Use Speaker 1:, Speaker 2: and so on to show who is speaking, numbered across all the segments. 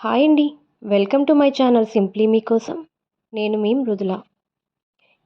Speaker 1: Hi అండి. Welcome to my channel simply మీకోసం నేను మీ మృదుల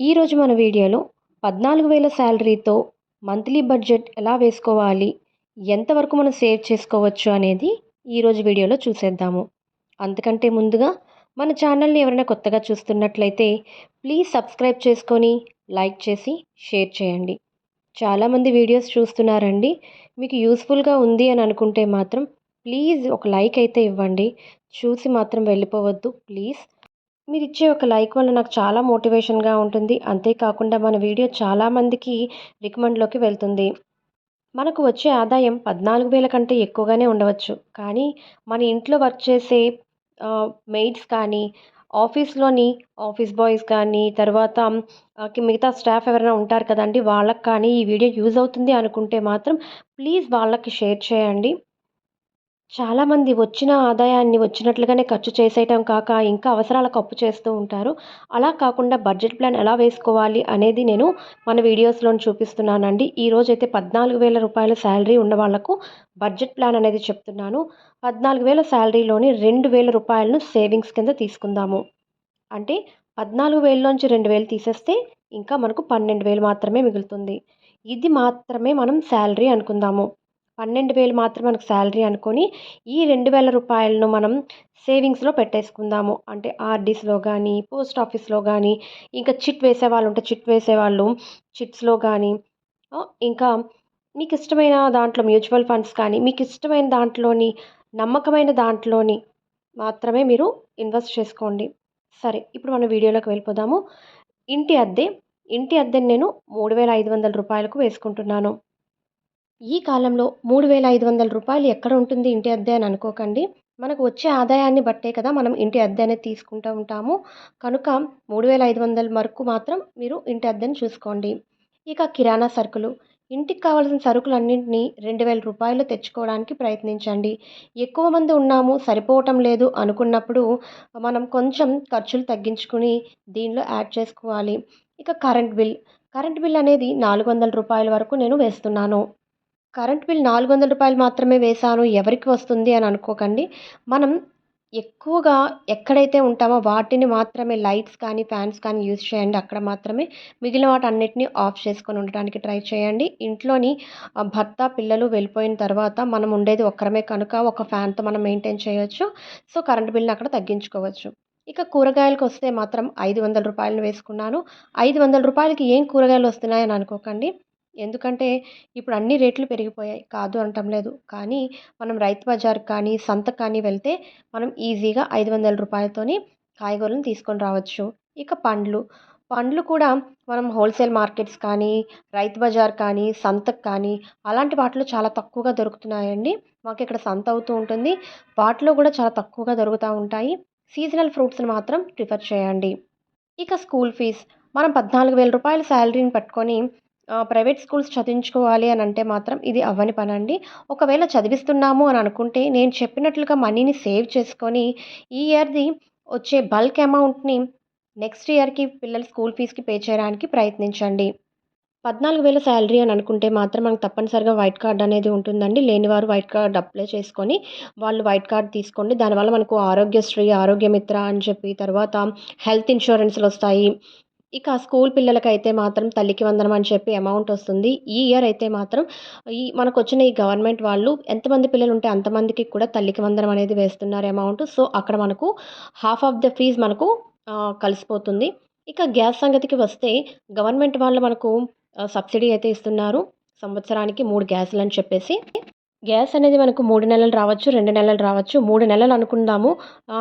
Speaker 1: ఈరోజు మన వీడియోలో పద్నాలుగు వేల శాలరీతో మంత్లీ బడ్జెట్ ఎలా వేసుకోవాలి ఎంతవరకు మనం సేవ్ చేసుకోవచ్చు అనేది ఈరోజు వీడియోలో చూసేద్దాము. అంతకంటే ముందుగా మన ఛానల్ని ఎవరైనా కొత్తగా చూస్తున్నట్లయితే ప్లీజ్ సబ్స్క్రైబ్ చేసుకొని లైక్ చేసి షేర్ చేయండి. చాలామంది వీడియోస్ చూస్తున్నారండి. మీకు యూస్ఫుల్గా ఉంది అని అనుకుంటే మాత్రం ప్లీజ్ ఒక లైక్ అయితే ఇవ్వండి. చూసి మాత్రం వెళ్ళిపోవద్దు ప్లీజ్. మీరు ఇచ్చే ఒక లైక్ వల్ల నాకు చాలా మోటివేషన్గా ఉంటుంది. అంతేకాకుండా మన వీడియో చాలామందికి రికమెండ్లోకి వెళ్తుంది. మనకు వచ్చే ఆదాయం పద్నాలుగు వేల కంటే ఎక్కువగానే ఉండవచ్చు. కానీ మన ఇంట్లో వర్క్ చేసే మెయిడ్స్ కానీ ఆఫీస్లోని ఆఫీస్ బాయ్స్ కానీ తర్వాత మిగతా స్టాఫ్ ఎవరైనా ఉంటారు కదండి వాళ్ళకి కానీ ఈ వీడియో యూజ్ అవుతుంది అనుకుంటే మాత్రం ప్లీజ్ వాళ్ళకి షేర్ చేయండి. చాలామంది వచ్చిన ఆదాయాన్ని వచ్చినట్లుగానే ఖర్చు చేసేయటం కాక ఇంకా అవసరాలకు అప్పు చేస్తూ ఉంటారు. అలా కాకుండా బడ్జెట్ ప్లాన్ ఎలా వేసుకోవాలి అనేది నేను మన వీడియోస్లో చూపిస్తున్నానండి. ఈ అయితే పద్నాలుగు వేల రూపాయల శాలరీ ఉన్న వాళ్ళకు బడ్జెట్ ప్లాన్ అనేది చెప్తున్నాను. పద్నాలుగు వేల శాలరీలోని రెండు వేల రూపాయలను సేవింగ్స్ కింద తీసుకుందాము. అంటే పద్నాలుగు వేలలోంచి రెండు వేలు తీసేస్తే ఇంకా మనకు పన్నెండు వేలు మాత్రమే మిగులుతుంది. ఇది మాత్రమే మనం శాలరీ అనుకుందాము. పన్నెండు వేలు మాత్రం మనకు శాలరీ అనుకొని ఈ రెండు వేల రూపాయలను మనం సేవింగ్స్లో పెట్టేసుకుందాము. అంటే ఆర్డీస్లో కానీ పోస్ట్ ఆఫీస్లో కానీ ఇంకా చిట్ వేసే వాళ్ళు ఉంటే చిట్ వేసేవాళ్ళు చిట్స్లో కానీ ఇంకా మీకు ఇష్టమైన దాంట్లో మ్యూచువల్ ఫండ్స్ కానీ మీకు ఇష్టమైన దాంట్లోని నమ్మకమైన దాంట్లోని మాత్రమే మీరు ఇన్వెస్ట్ చేసుకోండి. సరే ఇప్పుడు మనం వీడియోలోకి వెళ్ళిపోదాము. ఇంటి అద్దె ఇంటి అద్దెని నేను మూడు వేల ఐదు వందల రూపాయలకు వేసుకుంటున్నాను. ఈ కాలంలో మూడు వేల ఐదు వందల రూపాయలు ఎక్కడ ఉంటుంది ఇంటి అద్దె అని అనుకోకండి. మనకు వచ్చే ఆదాయాన్ని బట్టే కదా మనం ఇంటి అద్దె అనేది తీసుకుంటూ ఉంటాము. కనుక మూడు వేల ఐదు వందల వరకు మాత్రం మీరు ఇంటి అద్దెని చూసుకోండి. ఇక కిరాణా సరుకులు. ఇంటికి కావాల్సిన సరుకులన్నింటినీ రెండు వేల రూపాయలు తెచ్చుకోవడానికి ప్రయత్నించండి. ఎక్కువ మంది ఉన్నాము సరిపోవటం లేదు అనుకున్నప్పుడు మనం కొంచెం ఖర్చులు తగ్గించుకుని దీనిలో యాడ్ చేసుకోవాలి. ఇక కరెంట్ బిల్. కరెంట్ బిల్ అనేది నాలుగు వందల రూపాయల వరకు నేను వేస్తున్నాను. కరెంట్ బిల్ నాలుగు వందల రూపాయలు మాత్రమే వేశాను ఎవరికి వస్తుంది అని అనుకోకండి. మనం ఎక్కువగా ఎక్కడైతే ఉంటామో వాటిని మాత్రమే లైట్స్ కానీ ఫ్యాన్స్ కానీ యూజ్ చేయండి. అక్కడ మాత్రమే మిగిలిన వాటి అన్నిటిని ఆఫ్ చేసుకొని ఉండడానికి ట్రై చేయండి. ఇంట్లోని భర్త పిల్లలు వెళ్ళిపోయిన తర్వాత మనం ఉండేది ఒక్కరమే కనుక ఒక ఫ్యాన్తో మనం మెయింటైన్ చేయవచ్చు సో కరెంట్ బిల్ని అక్కడ తగ్గించుకోవచ్చు. ఇక కూరగాయలకు వస్తే మాత్రం ఐదు వందల రూపాయలు వేసుకున్నాను. ఐదు వందల రూపాయలకి ఏం కూరగాయలు వస్తున్నాయని అనుకోకండి. ఎందుకంటే ఇప్పుడు అన్ని రేట్లు పెరిగిపోయాయి. కాదు అనటం లేదు. కానీ మనం రైతు బజార్ కానీ సంత కానీ వెళ్తే మనం ఈజీగా ఐదు వందల రూపాయలతోని కాయగూరలను తీసుకొని రావచ్చు. ఇక పండ్లు. పండ్లు కూడా మనం హోల్సేల్ మార్కెట్స్ కానీ రైతు బజార్ కానీ సంతకు కానీ అలాంటి వాటిలో చాలా తక్కువగా దొరుకుతున్నాయండి. మాకు ఇక్కడ సంత అవుతూ ఉంటుంది. వాటిలో కూడా చాలా తక్కువగా దొరుకుతూ ఉంటాయి. సీజనల్ ఫ్రూట్స్ని మాత్రం ప్రిఫర్ చేయండి. ఇక స్కూల్ ఫీజ్. మనం పద్నాలుగు వేల రూపాయల శాలరీని పట్టుకొని ప్రైవేట్ స్కూల్స్ చదివించుకోవాలి అని అంటే మాత్రం ఇది అవ్వని పని అండి ఒకవేళ చదివిస్తున్నాము అని అనుకుంటే నేను చెప్పినట్లుగా మనీని సేవ్ చేసుకొని ఈ ఇయర్ది వచ్చే బల్క్ అమౌంట్ని నెక్స్ట్ ఇయర్కి పిల్లల స్కూల్ ఫీజుకి పే చేయడానికి ప్రయత్నించండి. పద్నాలుగు వేల శాలరీ అని అనుకుంటే మాత్రం మనకు తప్పనిసరిగా వైట్ కార్డ్ అనేది ఉంటుందండి. లేనివారు వైట్ కార్డ్ అప్లై చేసుకొని వాళ్ళు వైట్ కార్డ్ తీసుకోండి. దానివల్ల మనకు ఆరోగ్యశ్రీ ఆరోగ్యమిత్ర అని చెప్పి తర్వాత హెల్త్ ఇన్సూరెన్స్లు వస్తాయి. ఇక స్కూల్ పిల్లలకైతే మాత్రం తల్లికి వందనం అని చెప్పి అమౌంట్ వస్తుంది. ఈ ఇయర్ అయితే మాత్రం ఈ మనకు వచ్చిన ఈ గవర్నమెంట్ వాళ్ళు ఎంతమంది పిల్లలు ఉంటే అంతమందికి కూడా తల్లికి వందనం అనేది వేస్తున్నారు అమౌంట్ సో అక్కడ మనకు హాఫ్ ఆఫ్ ద ఫీజ్ మనకు కలిసిపోతుంది. ఇక గ్యాస్ సంగతికి వస్తే గవర్నమెంట్ వాళ్ళు మనకు సబ్సిడీ అయితే ఇస్తున్నారు. సంవత్సరానికి మూడు గ్యాసులు అని చెప్పేసి. గ్యాస్ అనేది మనకు మూడు నెలలు రావచ్చు రెండు నెలలు రావచ్చు. మూడు నెలలు అనుకుందాము.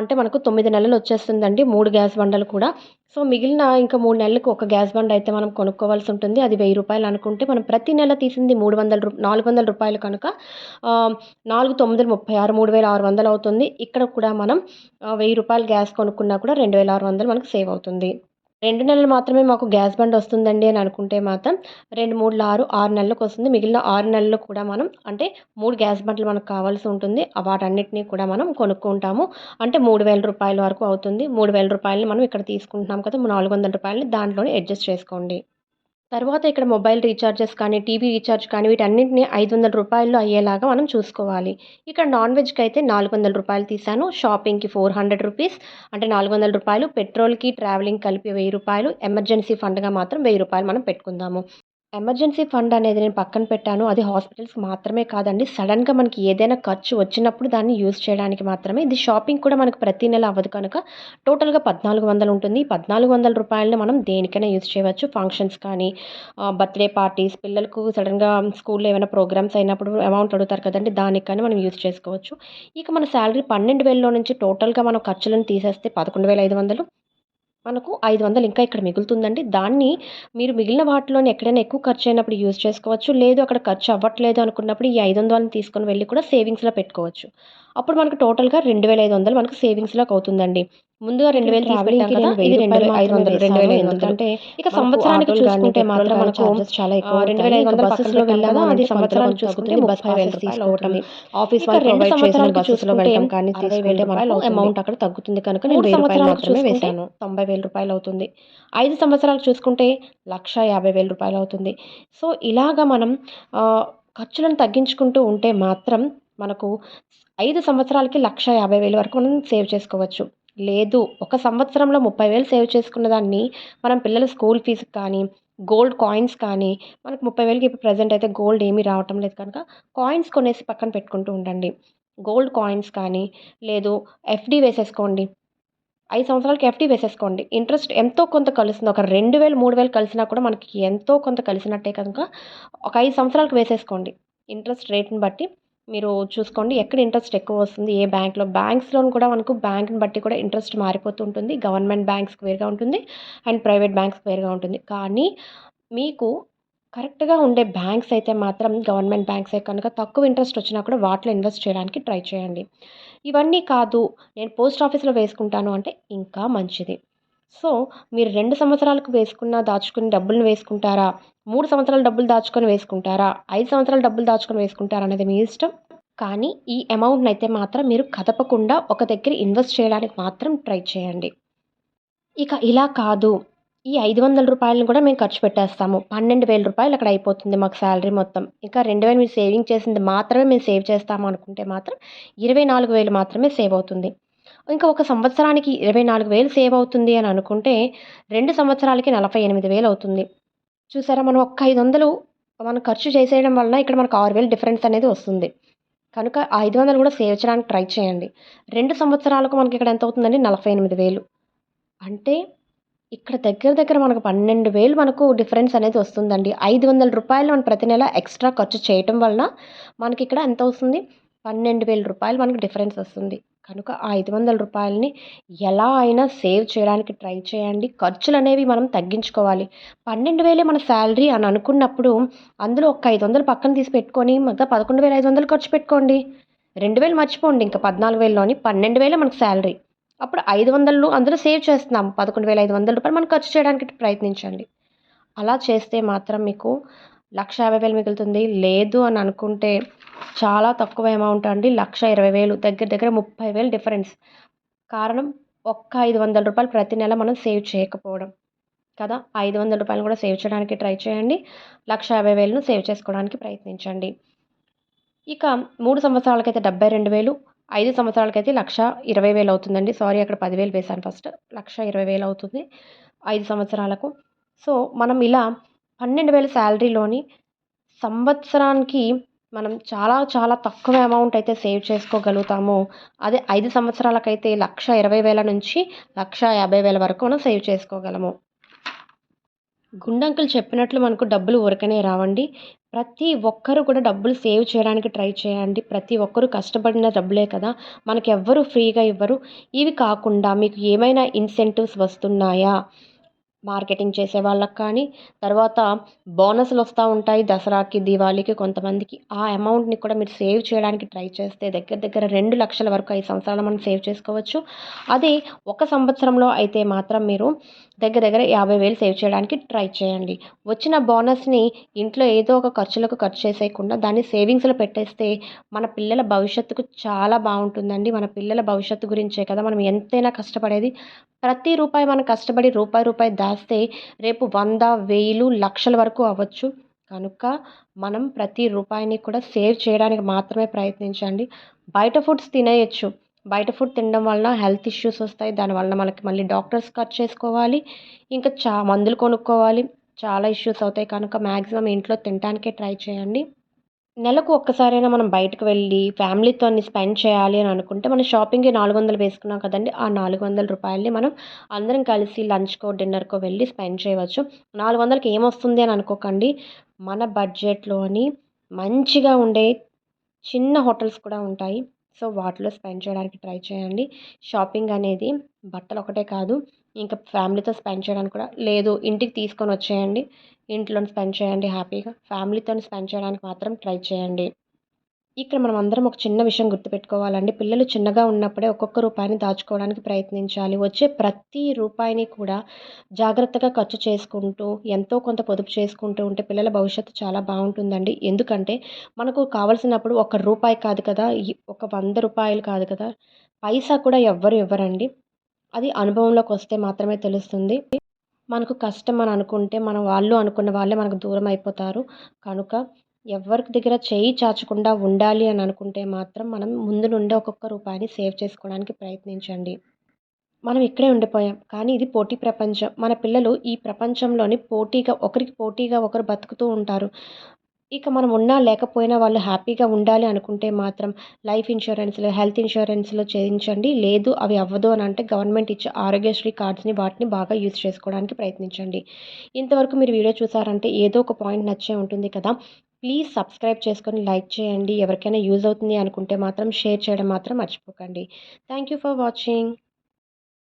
Speaker 1: అంటే మనకు తొమ్మిది నెలలు వచ్చేస్తుందండి మూడు గ్యాస్ బండలు కూడా. సో మిగిలిన ఇంకా మూడు నెలలకు ఒక గ్యాస్ బండ అయితే మనం కొనుక్కోవాల్సి ఉంటుంది. అది వెయ్యి రూపాయలు అనుకుంటే మనం ప్రతి నెల తీసింది మూడు వందల రూ నాలుగు వందల రూపాయలు కనుక నాలుగు తొమ్మిది ముప్పై ఆరు మూడు వేల ఆరు వందలు అవుతుంది. ఇక్కడ కూడా మనం వెయ్యి రూపాయలు గ్యాస్ కొనుక్కున్నా కూడా రెండు వేల ఆరు వందలు మనకు సేవ్ అవుతుంది. రెండు నెలలు మాత్రమే మాకు గ్యాస్ బండ్ వస్తుందండి అని అనుకుంటే మాత్రం రెండు మూడు ఆరు ఆరు నెలలకు వస్తుంది. మిగిలిన ఆరు నెలలు కూడా మనం అంటే మూడు గ్యాస్ బండ్లు మనకు కావాల్సి ఉంటుంది. వాటన్నిటిని కూడా మనం కొనుక్కుంటాము. అంటే మూడు వేల రూపాయల వరకు అవుతుంది. మూడు వేల రూపాయలని మనం ఇక్కడ తీసుకుంటున్నాం కదా నాలుగు వందల రూపాయలని దాంట్లోనే అడ్జస్ట్ చేసుకోండి. తర్వాత ఇక్కడ మొబైల్ రీఛార్జెస్ కానీ టీవీ రీఛార్జ్ కానీ వీటన్నింటినీ ఐదు వందల రూపాయల్లో అయ్యేలాగా మనం చూసుకోవాలి. ఇక్కడ నాన్ వెజ్కి అయితే నాలుగు వందల రూపాయలు తీసాను షాపింగ్కి ఫోర్ హండ్రెడ్ రూపీస్. అంటే నాలుగు వందల రూపాయలు పెట్రోల్కి ట్రావెలింగ్ కలిపి వెయ్యి రూపాయలు. ఎమర్జెన్సీ ఫండ్గా మాత్రం వెయ్యి రూపాయలు మనం పెట్టుకుందాము. ఎమర్జెన్సీ ఫండ్ అనేది నేను పక్కన పెట్టాను. అది హాస్పిటల్స్కి మాత్రమే కాదండి. సడన్గా మనకి ఏదైనా ఖర్చు వచ్చినప్పుడు దాన్ని యూజ్ చేయడానికి మాత్రమే. ఇది షాపింగ్ కూడా మనకు ప్రతి నెల అవ్వదు కనుక టోటల్గా పద్నాలుగు వందలు ఉంటుంది. ఈ పద్నాలుగు వందల రూపాయలని మనం దేనికైనా యూజ్ చేయవచ్చు. ఫంక్షన్స్ కానీ బర్త్డే పార్టీస్ పిల్లలకు సడన్గా స్కూల్లో ఏమైనా ప్రోగ్రామ్స్ అయినప్పుడు అమౌంట్ అడుగుతారు కదండి. దానికి కానీ మనం యూజ్ చేసుకోవచ్చు. ఇక మన శాలరీ పన్నెండు వేలలో నుంచి టోటల్గా మనం ఖర్చులను తీసేస్తే పదకొండు వేల ఐదు వందలు. మనకు ఐదు వందలు ఇంకా ఇక్కడ మిగులుతుందండి. దాన్ని మీరు మిగిలిన వాటిలోని ఎక్కడైనా ఎక్కువ ఖర్చు అయినప్పుడు యూజ్ చేసుకోవచ్చు. లేదు అక్కడ ఖర్చు అవ్వట్లేదు అనుకున్నప్పుడు ఈ ఐదు వందలని తీసుకొని వెళ్ళి కూడా సేవింగ్స్లో పెట్టుకోవచ్చు. అప్పుడు మనకు టోటల్గా రెండు వేల ఐదు వందలు మనకు సేవింగ్స్లోకి అవుతుందండి. ముందుగా రెండు వేలు ట్రావెలింగ్కి కదా ఇది రెండు వేల ఐదు వందలు రెండు వేల ఐదు వందలు. అంటే ఇక సంవత్సరానికి చూసుకుంటే మాత్రం మనకు చాలా ఎక్కువ రెండు వేల ఐదు వందలు బస్సులో వెళ్ళాము అది సంవత్సరానికి చూసుకుంటే ముప్పై వేల రూపాయలు అవుతుంది. ఆఫీస్ వాళ్ళు వెళ్ళడం కానీ అమౌంట్ అక్కడ తగ్గుతుంది కనుక నేను వెయ్యి రూపాయలు మాత్రమే వేశాను. తొంభై వేల రూపాయలు అవుతుంది. ఐదు సంవత్సరాలు చూసుకుంటే లక్ష యాభై వేల రూపాయలు అవుతుంది. సో ఇలాగా మనం ఖర్చులను తగ్గించుకుంటూ ఉంటే మాత్రం మనకు ఐదు సంవత్సరాలకి లక్ష యాభై వేల వరకు మనం సేవ్ చేసుకోవచ్చు. లేదు ఒక సంవత్సరంలో ముప్పై వేలు సేవ్ చేసుకున్న దాన్ని మనం పిల్లల స్కూల్ ఫీజుకి కానీ గోల్డ్ కాయిన్స్ కానీ మనకు ముప్పై వేలకి ఇప్పుడు ప్రజెంట్ అయితే గోల్డ్ ఏమీ రావటం లేదు కనుక కాయిన్స్ కొనేసి పక్కన పెట్టుకుంటూ ఉండండి. గోల్డ్ కాయిన్స్ కానీ లేదు ఎఫ్డి వేసేసుకోండి. ఐదు సంవత్సరాలకి ఎఫ్డి వేసేసుకోండి. ఇంట్రెస్ట్ ఎంతో కొంత కలుస్తుంది ఒక రెండు వేలు మూడు వేలు కలిసినా కూడా మనకి ఎంతో కొంత కలిసినట్టే కనుక ఒక ఐదు సంవత్సరాలకు వేసేసుకోండి. ఇంట్రెస్ట్ రేట్ని బట్టి మీరు చూసుకోండి ఎక్కడ ఇంట్రెస్ట్ ఎక్కువ వస్తుంది ఏ బ్యాంక్లో బ్యాంక్స్లోను కూడా మనకు బ్యాంక్ని బట్టి కూడా ఇంట్రెస్ట్ మారిపోతుంటుంది గవర్నమెంట్ బ్యాంక్స్కి వేరుగా ఉంటుంది అండ్ ప్రైవేట్ బ్యాంక్స్కి వేరుగా ఉంటుంది. కానీ మీకు కరెక్ట్గా ఉండే బ్యాంక్స్ అయితే మాత్రం గవర్నమెంట్ బ్యాంక్సే కనుక తక్కువ ఇంట్రెస్ట్ వచ్చినా కూడా వాటిలో ఇన్వెస్ట్ చేయడానికి ట్రై చేయండి. ఇవన్నీ కాదు నేను పోస్ట్ ఆఫీస్లో వేసుకుంటాను అంటే ఇంకా మంచిది. సో మీరు రెండు సంవత్సరాలకు వేసుకున్న దాచుకుని డబ్బులను వేసుకుంటారా? మూడు సంవత్సరాలు డబ్బులు దాచుకొని వేసుకుంటారా? ఐదు సంవత్సరాలు డబ్బులు దాచుకొని వేసుకుంటారా అనేది మీ ఇష్టం? కానీ ఈ అమౌంట్ని అయితే మాత్రం మీరు కదపకుండా ఒక దగ్గర ఇన్వెస్ట్ చేయడానికి మాత్రం ట్రై చేయండి. ఇక ఇలా కాదు. ఈ ఐదు వందల రూపాయలను కూడా మేము ఖర్చు పెట్టేస్తాము. పన్నెండు వేల రూపాయలు అక్కడ అయిపోతుంది మాకు శాలరీ మొత్తం. ఇంకా రెండు వేలు మీరు సేవింగ్ చేసింది మాత్రమే మేము సేవ్ చేస్తాము అనుకుంటే మాత్రం ఇరవై నాలుగు వేలు మాత్రమే సేవ్ అవుతుంది. ఇంకా ఒక సంవత్సరానికి ఇరవై నాలుగు వేలు సేవ్ అవుతుంది అని అనుకుంటే రెండు సంవత్సరాలకి నలభై ఎనిమిది వేలు అవుతుంది. చూసారా మనం ఒక్క ఐదు వందలు మనం ఖర్చు చేసేయడం వలన ఇక్కడ మనకు ఆరు వేలు డిఫరెన్స్ అనేది వస్తుంది. కనుక ఆ ఐదు వందలు కూడా సేవ్ చేయడానికి ట్రై చేయండి. రెండు సంవత్సరాలకు మనకి ఇక్కడ ఎంత అవుతుందండి? నలభై ఎనిమిది వేలు. అంటే ఇక్కడ దగ్గర దగ్గర మనకు పన్నెండు వేలు మనకు డిఫరెన్స్ అనేది వస్తుందండి. ఐదు వందల రూపాయలు మనం ప్రతి నెల ఎక్స్ట్రా ఖర్చు చేయటం వలన మనకి ఇక్కడ ఎంత వస్తుంది పన్నెండు వేల రూపాయలు మనకు డిఫరెన్స్ వస్తుంది. కనుక ఆ ఐదు వందల రూపాయలని ఎలా అయినా సేవ్ చేయడానికి ట్రై చేయండి. ఖర్చులు అనేవి మనం తగ్గించుకోవాలి. పన్నెండు వేలే మన శాలరీ అని అనుకున్నప్పుడు అందులో ఒక ఐదు వందలు పక్కన తీసి పెట్టుకొని మిగతా పదకొండు వేల ఐదు వందలు ఖర్చు పెట్టుకోండి. రెండు వేలు మర్చిపోండి. ఇంకా పద్నాలుగు వేలలోని పన్నెండు వేలే మనకు శాలరీ. అప్పుడు ఐదు వందలు అందులో సేవ్ చేస్తున్నాం. పదకొండు వేల ఐదు వందల రూపాయలు మనం ఖర్చు చేయడానికి ప్రయత్నించండి. అలా చేస్తే మాత్రం మీకు లక్ష యాభై వేలు మిగులుతుంది. లేదు అని అనుకుంటే చాలా తక్కువ అమౌంట్ అండి. లక్ష ఇరవై వేలు దగ్గర దగ్గర ముప్పై వేలు డిఫరెన్స్ కారణం ఒక్క ఐదు వందల రూపాయలు ప్రతి నెల మనం సేవ్ చేయకపోవడం కదా. ఐదు వందల రూపాయలు కూడా సేవ్ చేయడానికి ట్రై చేయండి. లక్ష యాభై వేలను సేవ్ చేసుకోవడానికి ప్రయత్నించండి. ఇక మూడు సంవత్సరాలకైతే డెబ్బై రెండు వేలు ఐదు సంవత్సరాలకైతే లక్ష ఇరవై వేలు అవుతుందండి. సారీ అక్కడ పదివేలు వేశాను ఫస్ట్ లక్ష ఇరవై వేలు అవుతుంది ఐదు సంవత్సరాలకు. సో మనం ఇలా పన్నెండు వేల శాలరీలోని సంవత్సరానికి మనం చాలా చాలా తక్కువ అమౌంట్ అయితే సేవ్ చేసుకోగలుగుతాము. అదే ఐదు సంవత్సరాలకైతే లక్ష ఇరవై వేల నుంచి లక్ష యాభై వేల వరకు మనం సేవ్ చేసుకోగలము. గుండంకులు చెప్పినట్లు మనకు డబ్బులు ఉరకనే రావండి. ప్రతి ఒక్కరు కూడా డబ్బులు సేవ్ చేయడానికి ట్రై చేయండి. ప్రతి ఒక్కరు కష్టపడిన డబ్బులే కదా. మనకి ఎవ్వరు ఫ్రీగా ఇవ్వరు. ఇవి కాకుండా మీకు ఏమైనా ఇన్సెంటివ్స్ వస్తున్నాయా? మార్కెటింగ్ చేసే వాళ్ళకి కానీ తర్వాత బోనస్లు వస్తూ ఉంటాయి దసరాకి దివాళీకి కొంతమందికి. ఆ అమౌంట్ని కూడా మీరు సేవ్ చేయడానికి ట్రై చేస్తే దగ్గర దగ్గర రెండు లక్షల వరకు ఐదు సంవత్సరాలు మనం సేవ్ చేసుకోవచ్చు. అదే ఒక సంవత్సరంలో అయితే మాత్రం మీరు దగ్గర దగ్గర యాభై వేలు సేవ్ చేయడానికి ట్రై చేయండి. వచ్చిన బోనస్ని ఇంట్లో ఏదో ఒక ఖర్చులకు ఖర్చు చేసేయకుండా దాన్ని సేవింగ్స్లో పెట్టేస్తే మన పిల్లల భవిష్యత్తుకు చాలా బాగుంటుందండి. మన పిల్లల భవిష్యత్తు గురించే కదా మనం ఎంతైనా కష్టపడేది. ప్రతి రూపాయి మనం కష్టపడి రూపాయి రూపాయి దాస్తే రేపు వంద వేలు లక్షల వరకు అవ్వచ్చు. కనుక మనం ప్రతి రూపాయిని కూడా సేవ్ చేయడానికి మాత్రమే ప్రయత్నించండి. బయట ఫుడ్స్ తినేయచ్చు. బయట ఫుడ్ తినడం వలన హెల్త్ ఇష్యూస్ వస్తాయి. దానివల్ల మనకి మళ్ళీ డాక్టర్స్ ఖర్చు చేసుకోవాలి. ఇంకా చా మందులు కొనుక్కోవాలి. చాలా ఇష్యూస్ అవుతాయి. కనుక మ్యాక్సిమం ఇంట్లో తినడానికే ట్రై చేయండి. నెలకు ఒక్కసారైనా మనం బయటకు వెళ్ళి ఫ్యామిలీతో స్పెండ్ చేయాలి అని అనుకుంటే మనం షాపింగ్కి నాలుగు వందలు వేసుకున్నాం కదండి. ఆ నాలుగు వందల రూపాయలని మనం అందరం కలిసి లంచ్కో డిన్నర్కో వెళ్ళి స్పెండ్ చేయవచ్చు. నాలుగు వందలకి ఏమొస్తుంది అని అనుకోకండి. మన బడ్జెట్లోని మంచిగా ఉండే చిన్న హోటల్స్ కూడా ఉంటాయి. సో వాటిలో స్పెండ్ చేయడానికి ట్రై చేయండి. షాపింగ్ అనేది బట్టలు ఒకటే కాదు ఇంకా ఫ్యామిలీతో స్పెండ్ చేయడానికి కూడా లేదు. ఇంటికి తీసుకొని వచ్చేయండి. ఇంట్లో స్పెండ్ చేయండి హ్యాపీగా. ఫ్యామిలీతో స్పెండ్ చేయడానికి మాత్రం ట్రై చేయండి. ఇక్కడ మనం అందరం ఒక చిన్న విషయం గుర్తుపెట్టుకోవాలండి. పిల్లలు చిన్నగా ఉన్నప్పుడే ఒక్కొక్క రూపాయిని దాచుకోవడానికి ప్రయత్నించాలి. వచ్చే ప్రతి రూపాయిని కూడా జాగ్రత్తగా ఖర్చు చేసుకుంటూ ఎంతో కొంత పొదుపు చేసుకుంటూ ఉంటే పిల్లల భవిష్యత్తు చాలా బాగుంటుందండి. ఎందుకంటే మనకు కావలసినప్పుడు ఒక రూపాయి కాదు కదా ఒక వంద రూపాయలు కాదు కదా పైసా కూడా ఎవ్వరు ఇవ్వరండి. అది అనుభవంలోకి వస్తే మాత్రమే తెలుస్తుంది. మనకు కష్టం అని అనుకుంటే మనం వాళ్ళు అనుకున్న వాళ్ళే మనకు దూరం అయిపోతారు. కనుక ఎవరికి దగ్గర చేయి చాచకుండా ఉండాలి అని అనుకుంటే మాత్రం మనం ముందు నుండే ఒక్కొక్క రూపాయిని సేవ్ చేసుకోవడానికి ప్రయత్నించండి. మనం ఇక్కడే ఉండిపోయాం. కానీ ఇది పోటీ ప్రపంచం. మన పిల్లలు ఈ ప్రపంచంలోని పోటీగా ఒకరికి పోటీగా ఒకరు బతుకుతూ ఉంటారు. ఇక మనం ఉన్నా లేకపోయినా వాళ్ళు హ్యాపీగా ఉండాలి అనుకుంటే మాత్రం లైఫ్ ఇన్సూరెన్స్లు హెల్త్ ఇన్సూరెన్స్లు చేయించండి. లేదు అవి అవ్వదు అని అంటే గవర్నమెంట్ ఇచ్చే ఆరోగ్యశ్రీ కార్డ్స్ని వాటిని బాగా యూజ్ చేసుకోవడానికి ప్రయత్నించండి. ఇంతవరకు మీరు వీడియో చూసారంటే ఏదో ఒక పాయింట్ నచ్చే ఉంటుంది కదా. ప్లీజ్ సబ్స్క్రైబ్ చేసుకొని లైక్ చేయండి. ఎవరికైనా యూజ్ అవుతుంది అనుకుంటే మాత్రం షేర్ చేయడం మాత్రం మర్చిపోకండి. Thank you for watching.